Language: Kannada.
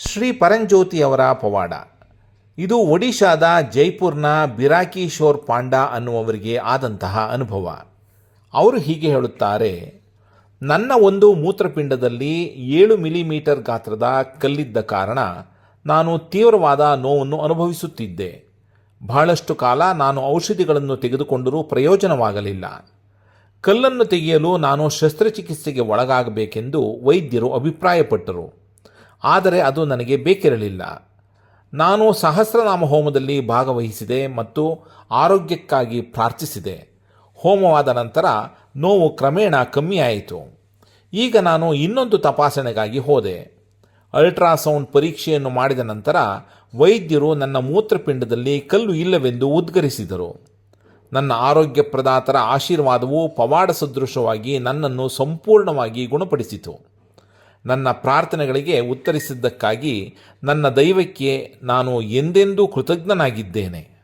ಶ್ರೀ ಪರಂಜ್ಯೋತಿಯವರ ಪವಾಡ ಇದು ಒಡಿಶಾದ ಜೈಪುರ್ನ ಬಿರಾಕಿಶೋರ್ ಪಾಂಡಾ ಅನ್ನುವವರಿಗೆ ಆದಂತಹ ಅನುಭವ. ಅವರು ಹೀಗೆ ಹೇಳುತ್ತಾರೆ, ನನ್ನ ಒಂದು ಮೂತ್ರಪಿಂಡದಲ್ಲಿ ಏಳು ಮಿಲಿಮೀಟರ್ ಗಾತ್ರದ ಕಲ್ಲಿದ್ದ ಕಾರಣ ನಾನು ತೀವ್ರವಾದ ನೋವನ್ನು ಅನುಭವಿಸುತ್ತಿದ್ದೆ. ಬಹಳಷ್ಟು ಕಾಲ ನಾನು ಔಷಧಿಗಳನ್ನು ತೆಗೆದುಕೊಂಡರೂ ಪ್ರಯೋಜನವಾಗಲಿಲ್ಲ. ಕಲ್ಲನ್ನು ತೆಗೆಯಲು ನಾನು ಶಸ್ತ್ರಚಿಕಿತ್ಸೆಗೆ ಒಳಗಾಗಬೇಕೆಂದು ವೈದ್ಯರು ಅಭಿಪ್ರಾಯಪಟ್ಟರು. ಆದರೆ ಅದು ನನಗೆ ಬೇಕಿರಲಿಲ್ಲ. ನಾನು ಸಹಸ್ರನಾಮ ಹೋಮದಲ್ಲಿ ಭಾಗವಹಿಸಿದೆ ಮತ್ತು ಆರೋಗ್ಯಕ್ಕಾಗಿ ಪ್ರಾರ್ಥಿಸಿದೆ. ಹೋಮವಾದ ನಂತರ ನೋವು ಕ್ರಮೇಣ ಕಮ್ಮಿಯಾಯಿತು. ಈಗ ನಾನು ಇನ್ನೊಂದು ತಪಾಸಣೆಗಾಗಿ ಹೋದೆ. ಅಲ್ಟ್ರಾಸೌಂಡ್ ಪರೀಕ್ಷೆಯನ್ನು ಮಾಡಿದ ನಂತರ ವೈದ್ಯರು ನನ್ನ ಮೂತ್ರಪಿಂಡದಲ್ಲಿ ಕಲ್ಲು ಇಲ್ಲವೆಂದು ಉದ್ಗರಿಸಿದರು. ನನ್ನ ಆರೋಗ್ಯ ಪ್ರದಾತರ ಆಶೀರ್ವಾದವು ಪವಾಡ ಸದೃಶವಾಗಿ ನನ್ನನ್ನು ಸಂಪೂರ್ಣವಾಗಿ ಗುಣಪಡಿಸಿತು. ನನ್ನ ಪ್ರಾರ್ಥನೆಗಳಿಗೆ ಉತ್ತರಿಸಿದ್ದಕ್ಕಾಗಿ ನನ್ನ ದೈವಕ್ಕೆ ನಾನು ಎಂದೆಂದೂ ಕೃತಜ್ಞನಾಗಿದ್ದೇನೆ.